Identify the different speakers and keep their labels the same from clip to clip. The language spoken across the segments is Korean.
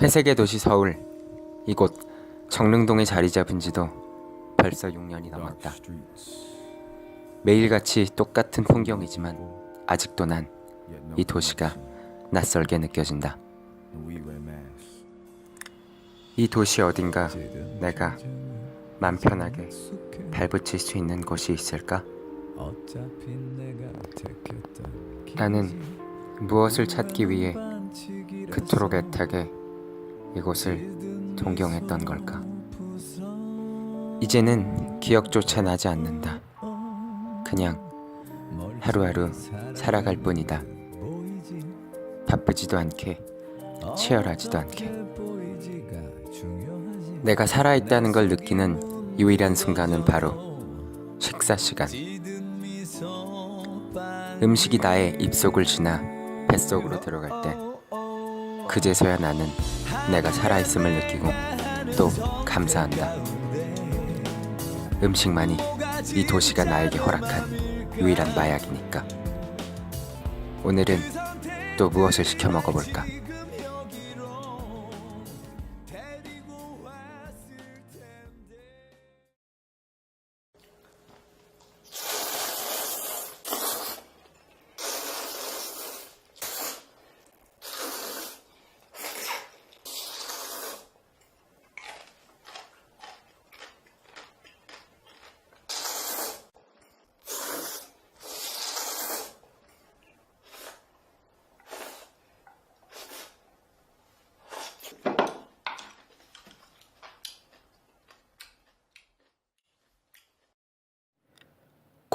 Speaker 1: 회색의 도시 서울. 이곳 정릉동에 자리 잡은 지도 벌써 6년이 넘었다. 매일같이 똑같은 풍경이지만 아직도 난 이 도시가 낯설게 느껴진다. 이 도시 어딘가 내가 맘 편하게 발붙일 수 있는 곳이 있을까? 나는 무엇을 찾기 위해 그토록 애타게 이곳을 동경했던 걸까? 이제는 기억조차 나지 않는다. 그냥 하루하루 살아갈 뿐이다. 바쁘지도 않게 치열하지도 않게 내가 살아있다는 걸 느끼는 유일한 순간은 바로 식사 시간. 음식이 나의 입속을 지나 뱃속으로 들어갈 때 그제서야 나는 내가 살아있음을 느끼고 또 감사한다. 음식만이 이 도시가 나에게 허락한 유일한 마약이니까. 오늘은 또 무엇을 시켜 먹어볼까?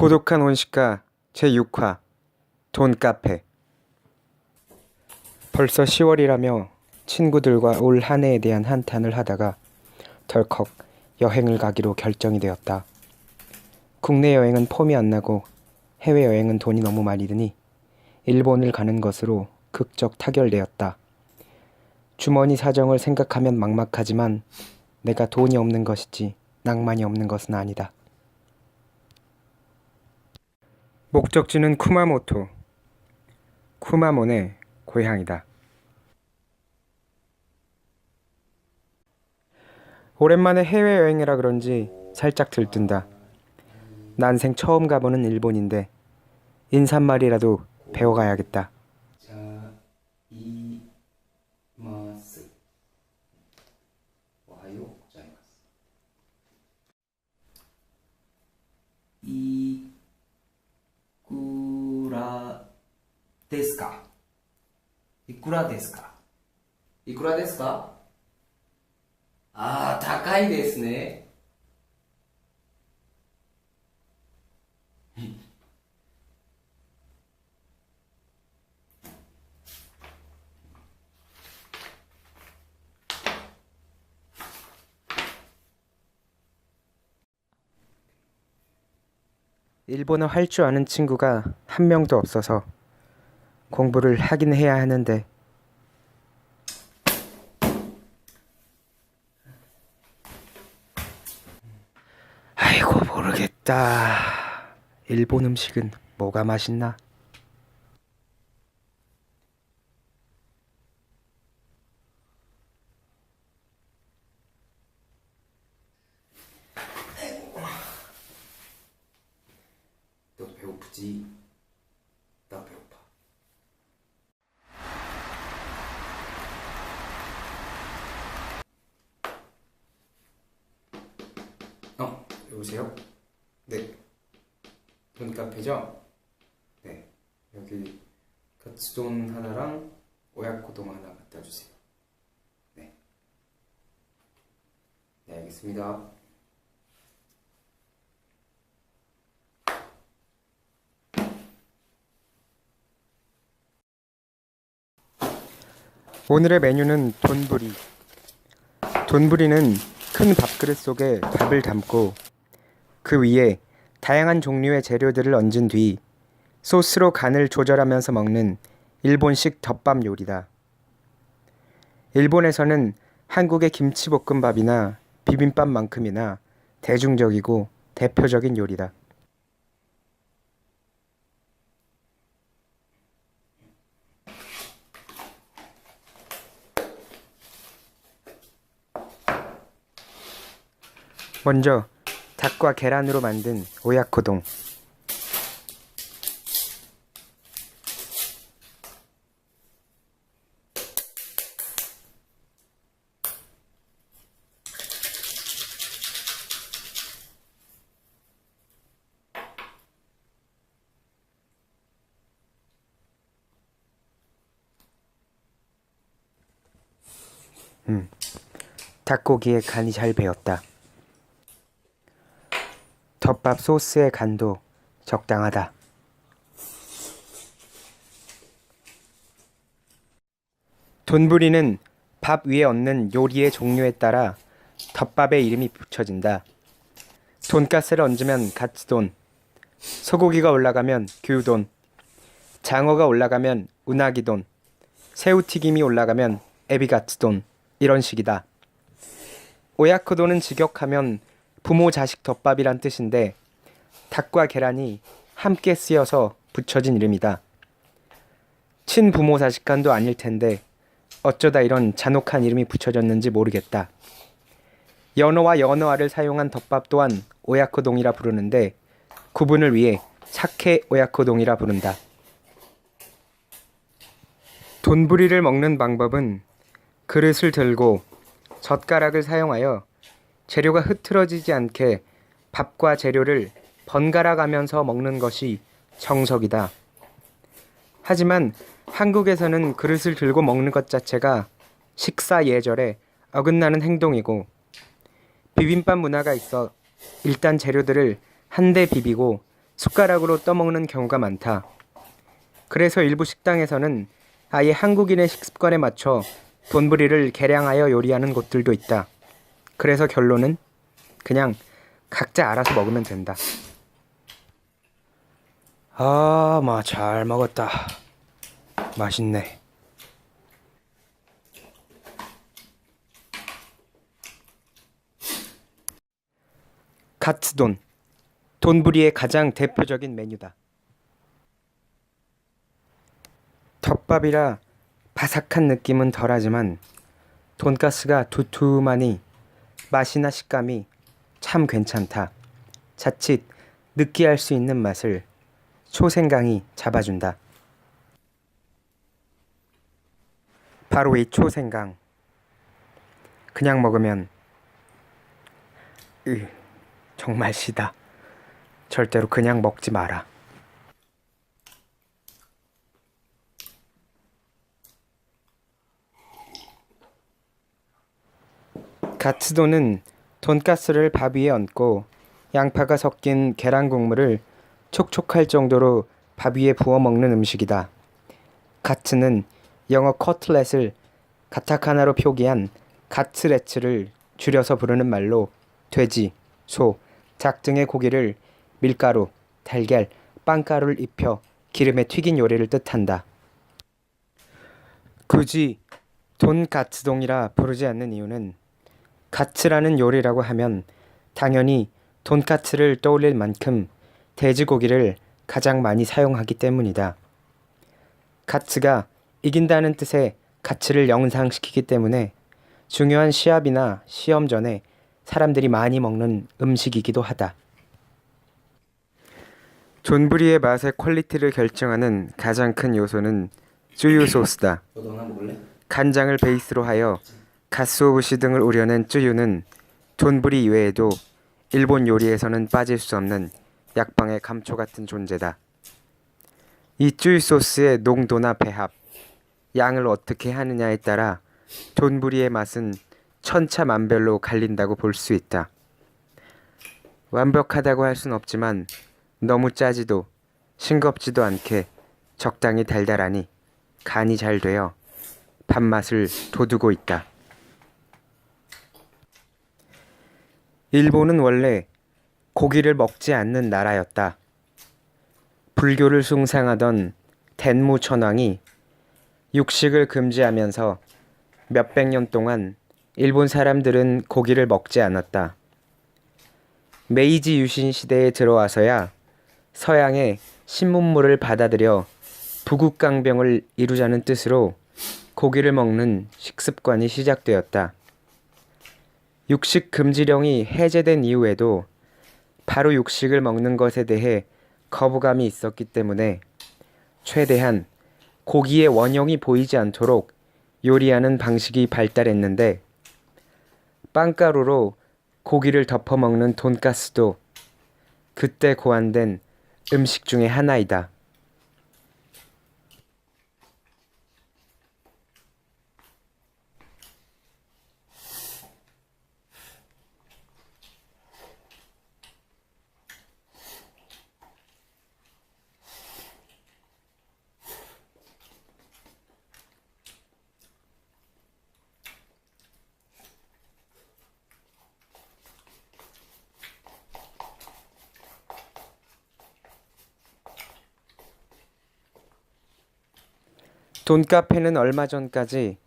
Speaker 1: 고독한 온식가 제6화 돈카페 벌써 10월이라며 친구들과 올 한 해에 대한 한탄을 하다가 덜컥 여행을 가기로 결정이 되었다. 국내 여행은 폼이 안 나고 해외 여행은 돈이 너무 많이 드니 일본을 가는 것으로 극적 타결되었다. 주머니 사정을 생각하면 막막하지만 내가 돈이 없는 것이지 낭만이 없는 것은 아니다. 목적지는 쿠마모토. 쿠마몬의 고향이다. 오랜만에 해외여행이라 그런지 살짝 들뜬다. 난생 처음 가보는 일본인데 인사말이라도 배워가야겠다. くらですか？いくらですか？いくらですか？ああ、高いですね。 일본어 할 줄 아는 친구가 한 명도 없어서 공부를 하긴 해야 하는데 아이고 모르겠다. 일본 음식은 뭐가 맛있나? 너 배고프지? 나 배고파. 어, 여보세요? 네. 돈카페죠? 네. 여기 카츠돈 하나랑 오야코동 하나 갖다 주세요. 네. 네, 알겠습니다. 오늘의 메뉴는 돈부리. 돈부리는 큰 밥그릇 속에 밥을 담고 그 위에 다양한 종류의 재료들을 얹은 뒤 소스로 간을 조절하면서 먹는 일본식 덮밥 요리다. 일본에서는 한국의 김치볶음밥이나 비빔밥만큼이나 대중적이고 대표적인 요리다. 먼저 닭과 계란으로 만든 오야코동. 닭고기에 간이 잘 배었다. 덮밥 소스의 간도 적당하다. 돈부리는 밥 위에 얹는 요리의 종류에 따라 덮밥의 이름이 붙여진다. 돈가스를 얹으면 가츠돈, 소고기가 올라가면 규돈, 장어가 올라가면 우나기돈, 새우튀김이 올라가면 에비가츠돈 이런 식이다. 오야코도는 직역하면 부모 자식 덮밥이란 뜻인데 닭과 계란이 함께 쓰여서 붙여진 이름이다. 친부모 자식 간도 아닐 텐데 어쩌다 이런 잔혹한 이름이 붙여졌는지 모르겠다. 연어와 연어알을 사용한 덮밥 또한 오야코동이라 부르는데 구분을 위해 사케 오야코동이라 부른다. 돈부리를 먹는 방법은 그릇을 들고 젓가락을 사용하여 재료가 흐트러지지 않게 밥과 재료를 번갈아 가면서 먹는 것이 정석이다. 하지만 한국에서는 그릇을 들고 먹는 것 자체가 식사 예절에 어긋나는 행동이고 비빔밥 문화가 있어 일단 재료들을 한데 비비고 숟가락으로 떠먹는 경우가 많다. 그래서 일부 식당에서는 아예 한국인의 식습관에 맞춰 돈부리를 개량하여 요리하는 곳들도 있다. 그래서 결론은 그냥 각자 알아서 먹으면 된다. 아, 마 잘 먹었다. 맛있네. 카츠돈. 돈부리의 가장 대표적인 메뉴다. 덮밥이라 바삭한 느낌은 덜하지만 돈가스가 두툼하니 맛이나 식감이 참 괜찮다. 자칫 느끼할 수 있는 맛을 초생강이 잡아준다. 바로 이 초생강. 그냥 먹으면 으, 정말 시다. 절대로 그냥 먹지 마라. 가츠도는 돈가스를 밥 위에 얹고 양파가 섞인 계란 국물을 촉촉할 정도로 밥 위에 부어 먹는 음식이다. 가츠는 영어 커틀렛을 가타카나로 표기한 가츠레츠를 줄여서 부르는 말로 돼지, 소, 닭 등의 고기를 밀가루, 달걀, 빵가루를 입혀 기름에 튀긴 요리를 뜻한다. 굳이 돈가츠동이라 부르지 않는 이유는 가츠라는 요리라고 하면 당연히 돈까츠를 떠올릴 만큼 돼지고기를 가장 많이 사용하기 때문이다. 가츠가 이긴다는 뜻의 가츠를 영상시키기 때문에 중요한 시합이나 시험 전에 사람들이 많이 먹는 음식이기도 하다. 존부리의 맛의 퀄리티를 결정하는 가장 큰 요소는 쯔유 소스다. 간장을 베이스로 하여 가스오부시 등을 우려낸 쯔유는 돈부리 이외에도 일본 요리에서는 빠질 수 없는 약방의 감초 같은 존재다. 이 쯔유 소스의 농도나 배합, 양을 어떻게 하느냐에 따라 돈부리의 맛은 천차만별로 갈린다고 볼 수 있다. 완벽하다고 할 순 없지만 너무 짜지도 싱겁지도 않게 적당히 달달하니 간이 잘 되어 밥맛을 돋우고 있다. 일본은 원래 고기를 먹지 않는 나라였다. 불교를 숭상하던 덴무 천왕이 육식을 금지하면서 몇백 년 동안 일본 사람들은 고기를 먹지 않았다. 메이지 유신 시대에 들어와서야 서양의 신문물을 받아들여 부국강병을 이루자는 뜻으로 고기를 먹는 식습관이 시작되었다.
Speaker 2: 육식 금지령이 해제된 이후에도 바로 육식을 먹는 것에 대해 거부감이 있었기 때문에 최대한 고기의 원형이 보이지 않도록 요리하는 방식이 발달했는데 빵가루로 고기를 덮어 먹는 돈가스도 그때 고안된 음식 중의 하나이다. 돈카페는 얼마 전까지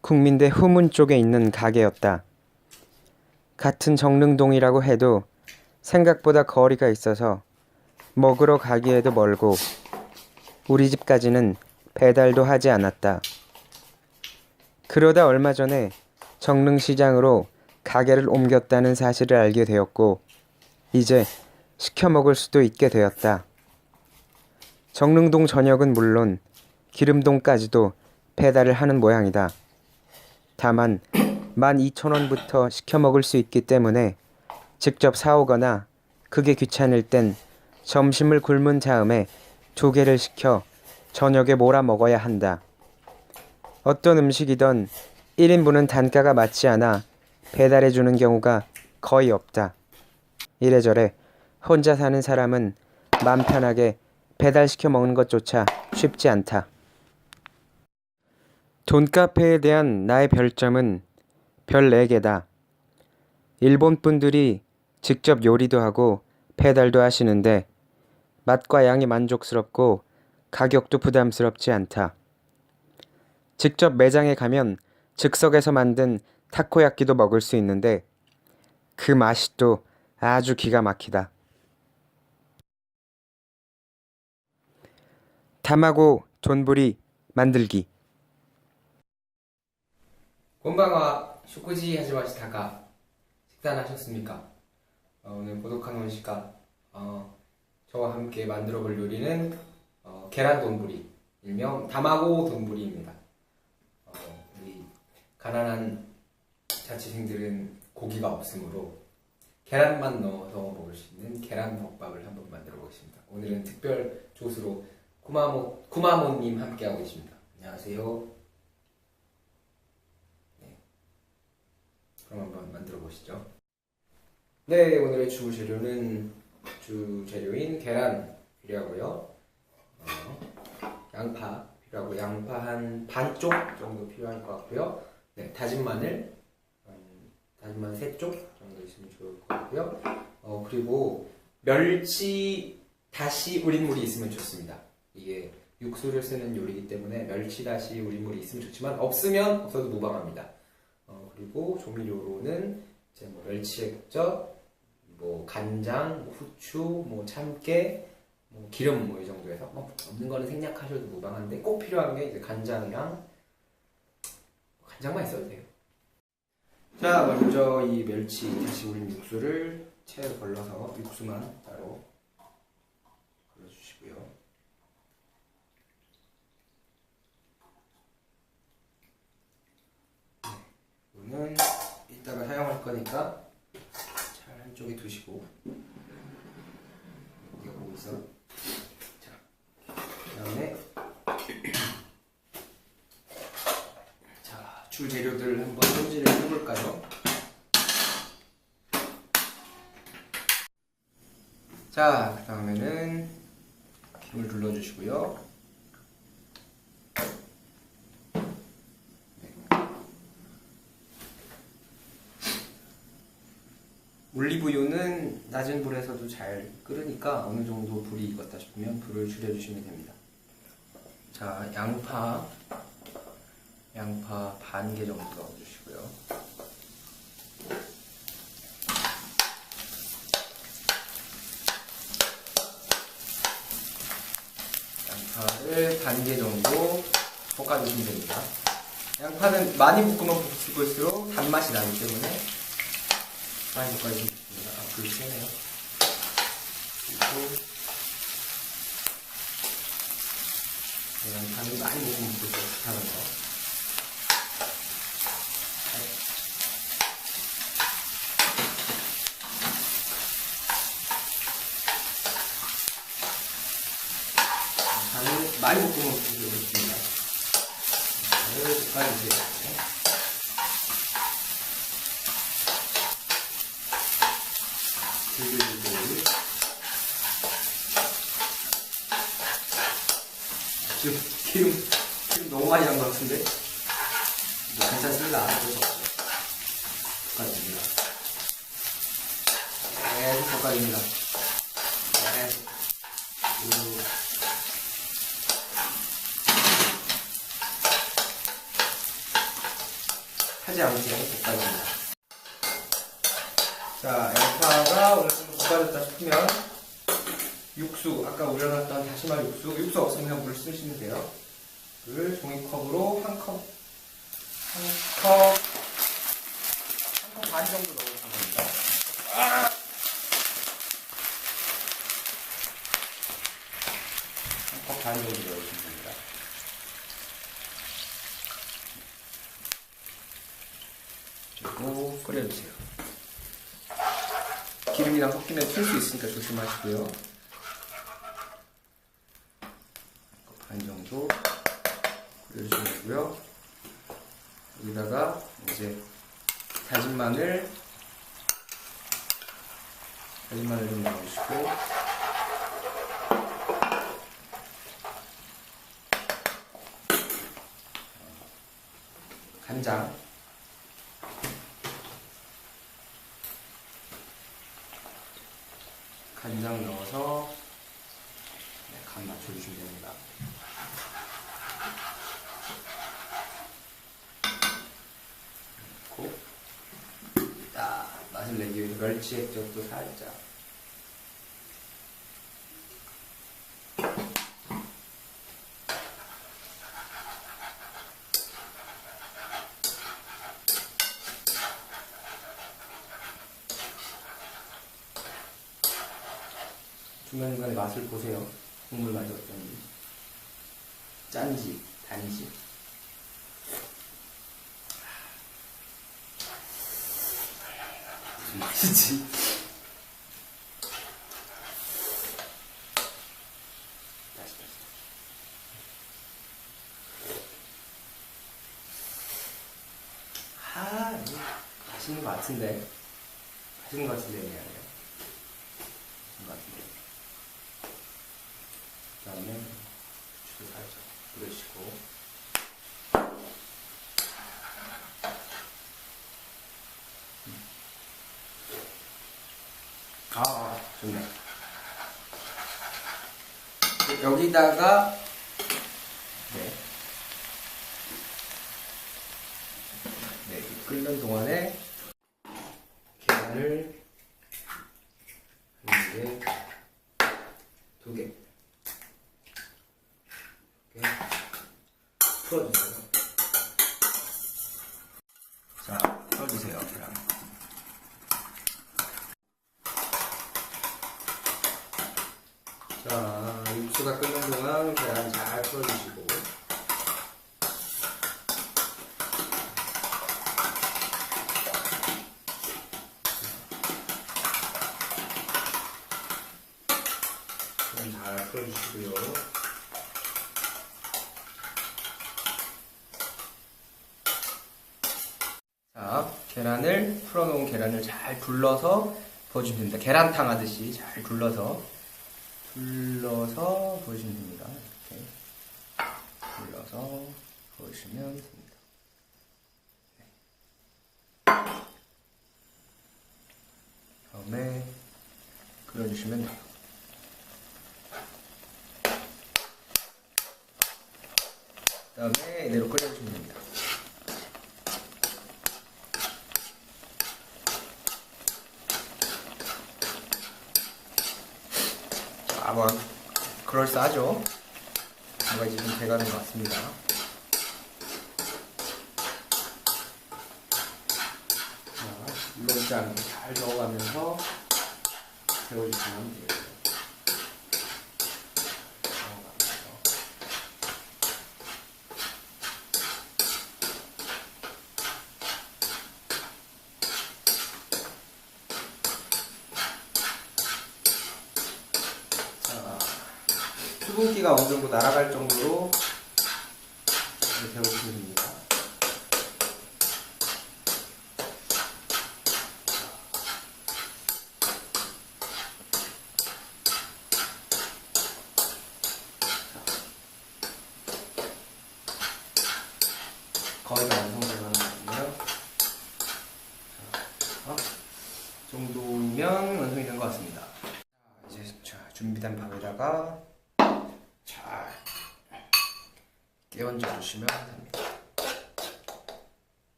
Speaker 2: 국민대 후문 쪽에 있는 가게였다. 같은 정릉동이라고 해도 생각보다 거리가 있어서 먹으러 가기에도 멀고 우리 집까지는 배달도 하지 않았다. 그러다 얼마 전에 정릉시장으로 가게를 옮겼다는 사실을 알게 되었고 이제 시켜 먹을 수도 있게 되었다. 정릉동 저녁은 물론 기름동까지도 배달을 하는 모양이다. 다만 12,000원부터 시켜 먹을 수 있기 때문에 직접 사오거나 그게 귀찮을 땐 점심을 굶은 다음에 두 개를 시켜 저녁에 몰아 먹어야 한다. 어떤 음식이든 1인분은 단가가 맞지 않아 배달해 주는 경우가 거의 없다. 이래저래 혼자 사는 사람은 맘 편하게 배달시켜 먹는 것조차 쉽지 않다. 돈카페에 대한 나의 별점은 별 4개다. 일본 분들이 직접 요리도 하고 배달도 하시는데 맛과 양이 만족스럽고 가격도 부담스럽지 않다. 직접 매장에 가면 즉석에서 만든 타코야끼도 먹을 수 있는데 그 맛이 또 아주 기가 막히다. 타마고 돈부리 만들기
Speaker 1: 곤방와 쇼코지 하지마시다가 식단하셨습니까? 어, 오늘 고독한 원씨가 어, 저와 함께 만들어 볼 요리는 어, 계란 돈부리 일명 다마고 돈부리입니다. 어, 우리 가난한 자취생들은 고기가 없으므로 계란만 넣어서 먹을 수 있는 계란 덮밥을 한번 만들어 보겠습니다. 오늘은 특별 조수로 쿠마모, 쿠마모님 함께하고 계십니다. 안녕하세요. 그럼 한번 만들어 보시죠. 네, 오늘의 주 재료는 주 재료인 계란 필요하고요. 어, 양파 필요하고 양파 한 반쪽 정도 필요할 것 같고요. 네, 다진 마늘 음, 다진 마늘 세쪽 정도 있으면 좋을 것 같고요. 어, 그리고 멸치 다시 우린 물이 있으면 좋습니다. 이게 육수를 쓰는 요리이기 때문에 멸치 다시 우린 물이 있으면 좋지만 없으면 없어도 무방합니다. 어, 그리고 조미료로는 이제 뭐 멸치 액젓, 뭐 간장, 뭐 후추, 뭐 참깨, 뭐 기름 뭐 이 정도에서 뭐 없는 거는 생략하셔도 무방한데 꼭 필요한 게 이제 간장이랑 간장만 있어도 돼요. 자 먼저 이 멸치 다시 우린 육수를 채에 걸러서 육수만 따로 걸러주시고요. 이거 는 이따가 사용할 거니까 잘 한쪽에 두시고 보고 있어. 자, 그다음에 자, 주 재료들 한번 손질을 해볼까요? 자, 그 다음에는 김을 둘러주시고요. 올리브유는 낮은 불에서도 잘 끓으니까 어느 정도 불이 익었다 싶으면 불을 줄여주시면 됩니다. 자, 양파, 양파 반 개 정도 넣어주시고요. 양파를 반 개 정도 볶아주시면 됩니다. 양파는 많이 볶으면 볶을수록 단맛이 나기 때문에 많이 볶아주겠습니다. 아, 불이 세네요. 그리고 계란탕이 많이 먹으면 또 좋다는 거. 간을 많이 볶으면 좋습니다. 간을 볶아주세요. 들들들들. 지금 기름, 기름 너무 많이 난 것 같은데? 뭐 괜찮습니다. 볶아줍니다. 계속 볶아줍니다. 계속. 쭉. 하지 않게 볶아줍니다. 자, 양파가 어느 정도 볶아졌다 싶으면 육수, 아까 우려놨던 다시마 육수, 육수 없으면 그냥 물 쓰시면 돼요. 물 종이컵으로 한 컵, 한 컵, 한 컵 반 정도 넣으시면 됩니다. 한컵 반 정도 넣으시면 됩니다. 그리고 끓여주세요. 기름이랑 섞이면 튈 수 있으니까 조심하시고요. 반 정도 끓여주시면 되고요. 여기다가 이제 다진 마늘, 다진 마늘 좀 넣어주시고, 간장, 간장 넣어서 네, 간 맞춰주시면 됩니다. 넣고 딱 맛을 내기 위해서 멸치 액젓도 살짝 맛을 보세요. 국물 맛이 어떤지. 짠지, 단지. 무슨 맛이지? 다시, 다시. 아, 맛있는 것 같은데. 맛있는 것 같은데, 미안해요. 맛있는 것 같은데. 그 다음에 주도 살짝 뿌려주시고. 아, 아 좋네 여기다가 네. 네, 이 끓는 동안에 계란을 한 개, 두 개. 이렇게 풀어주세요. 자, 풀어주세요. 계란. 자, 육수가 끓는 동안 계란 잘 풀어주시고. 계란 잘 풀어주시고요. 자, 계란을 풀어놓은 계란을 잘 둘러서 부어주시면 됩니다. 계란탕 하듯이 잘 둘러서 둘러서 부어주시면 됩니다. 이렇게 둘러서 부어주시면 됩니다. 네. 다음에 끓여주시면 돼요. 그 다음에 이대로 끓여주시면 됩니다. 자, 뭐 그럴싸하죠? 뭔가 지금 좀 돼가는 것 같습니다. 자, 물러지지 않게 잘 저어가면서 데워주시면 돼요. 날아갈 정도로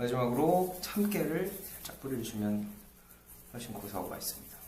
Speaker 1: 마지막으로 참깨를 살짝 뿌려주시면 훨씬 고소하고 맛있습니다.